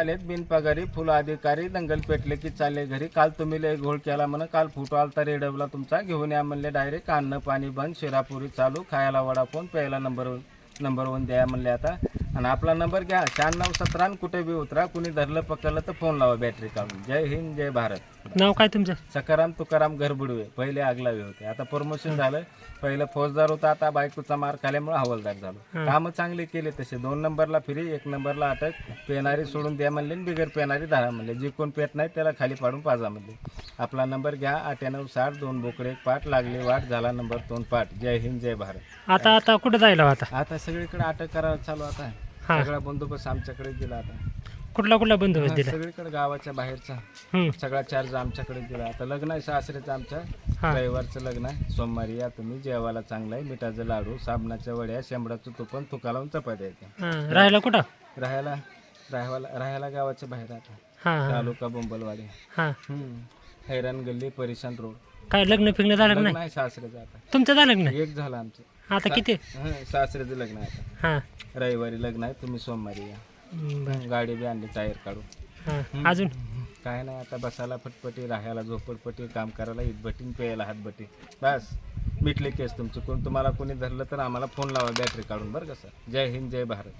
आलेत बिनपगारी फुल अधिकारी दंगल पेटले की चालले घरी. काल तुम्ही लय घोळ केला म्हणा काल फोटो आलता रेडवला तुमचा. घेऊन या म्हणले डायरेक्ट अन्न पाणी बंद शिरापुरी चालू खायला वडाफोन प्यायला नंबर नंबर वन द्या म्हणले आता. आणि आपला नंबर घ्या शहाण्णव सतरा कुठे बी उतरा कुणी धरलं पकडलं तर फोन लावा बॅटरी काढून. जय हिंद जय भारत. नाव काय तुमचं? सकाराम तुकाराम घरबुडवे पहिले आगलावे होते. आता प्रमोशन झालं. पहिलं फौजदार होता आता बायकोचा मार खाल्यामुळे हवालदार झालो. कामं चांगले केले तसे. दोन नंबरला फ्री एक नंबरला अटक. पेनारी सोडून द्या म्हणले बिगर पेनारी धरा म्हणले. जे कोण पेट नाही त्याला खाली पाडून पाजा म्हणले. आपला नंबर घ्या अठ्याण्णव साठ दोन बोकडे एक पाठ. लागले वाट झाला नंबर दोन पाठ. जय हिंद जय भारत. आता आता कुठं जायला आता? आता सगळीकडे अटक करायला चालू आता. हा. सगळा बंदोबस्त आमच्याकडे दिला आता. कुठला कुठला बंदोबस्त दिला? सगळीकडे गावाच्या बाहेरचा. हम्म. सगळा चार्ज आमच्याकडे दिला. आता लग्न आहे सासऱ्याचं आमच्या हा. रविवारचं लग्न आहे. सोमवारी या तुम्ही जेवायला चांगलं आहे. मिठाचं लाडू साबणाच्या वड्या शेंबडाचं तुपण तुका लावून चपात्या हा, राहायला कुठं? राहायला राहायला राहायला गावाच्या बाहेर आता. हा हा. तालुका बोंबलवाडी. हा. हम्म. हैराण गल्ली परिशान रोड. काय लग्न फिग्न झालं का लग्न नाही? आहे सासऱ्याचं आता. तुमचं झालं का नाही? एक झालं आमचं. आता किती? हं, सासऱ्याचं लग्न आहे आता. हा. रविवारी लग्न आहे तुम्ही सोमवारी या. बरं. गाडी बी आणली टायर काढून. हा. अजून? काय नाही आता बसायला फटपटी राहायला झोपडपटी काम करायला इटभटी प्यायला हातभटी बस. मिटले केस तुमचे. कोण तुम्हाला कोणी धरलं तर आम्हाला फोन लावा बॅटरी काढून. बरं का सर? जय हिंद जय भारत.